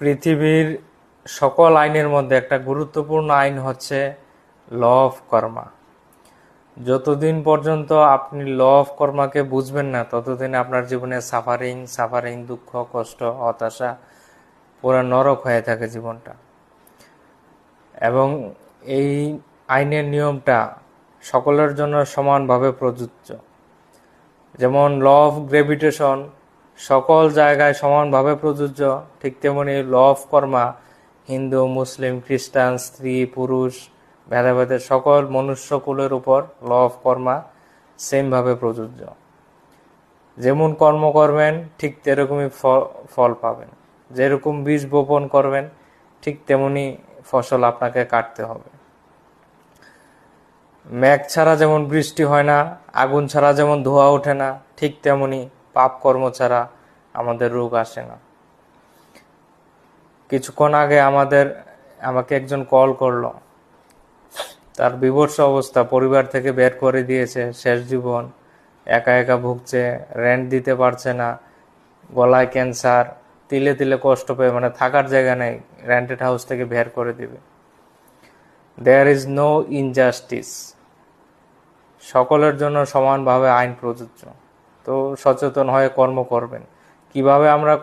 পৃথিবীর সকল আইনের মধ্যে একটা গুরুত্বপূর্ণ আইন হচ্ছে ল অফ কর্মা। যতদিন পর্যন্ত আপনি ল অফ কর্মাকে বুঝবেন না, ততদিন আপনার জীবনে সাফারিং সাফারিং দুঃখ, কষ্ট, হতাশা পুরো নরক হয়ে থাকে জীবনটা। এবং এই আইনের নিয়মটা সকলের জন্য সমানভাবে প্রযোজ্য। যেমন ল অফ গ্রেভিটেশন সকল জায়গায় সমানভাবে প্রযোজ্য, ঠিক তেমনি ল অফ কর্মা হিন্দু, মুসলিম, খ্রিস্টান, স্ত্রী, পুরুষ ভেদাভেদে সকল মনুষ্যকুলের উপর ল অফ কর্মা সেমভাবে প্রযোজ্য। যেমন কর্ম করবেন, ঠিক তেরকমই ফল পাবেন। যেরকম বীজ বপন করবেন, ঠিক তেমনি ফসল আপনাকে কাটতে হবে। মেঘ ছাড়া যেমন বৃষ্টি হয় না, আগুন ছাড়া যেমন ধোঁয়া ওঠে না, ঠিক তেমনি পাপ কর্ম ছাড়া আমাদের রোগ আসে না। কিছুক্ষণ আগে আমাদের, আমাকে একজন কল করল। তার বিভৎস অবস্থা, পরিবার থেকে বের করে দিয়েছে, শেষ জীবন। একা একা ভুগছে রেন্ট দিতে পারছে না, গলায় ক্যান্সার তিলে তিলে কষ্ট পেয়ে মানে থাকার জায়গা নেই রেন্টেড হাউস থেকে বের করে দিবে। দেয়ার ইজ নো ইনজাস্টিস সকলের জন্য সমানভাবে আইন প্রযোজ্য। তো সচেতন হয়ে কর্ম করবেন। কীভাবে আমরা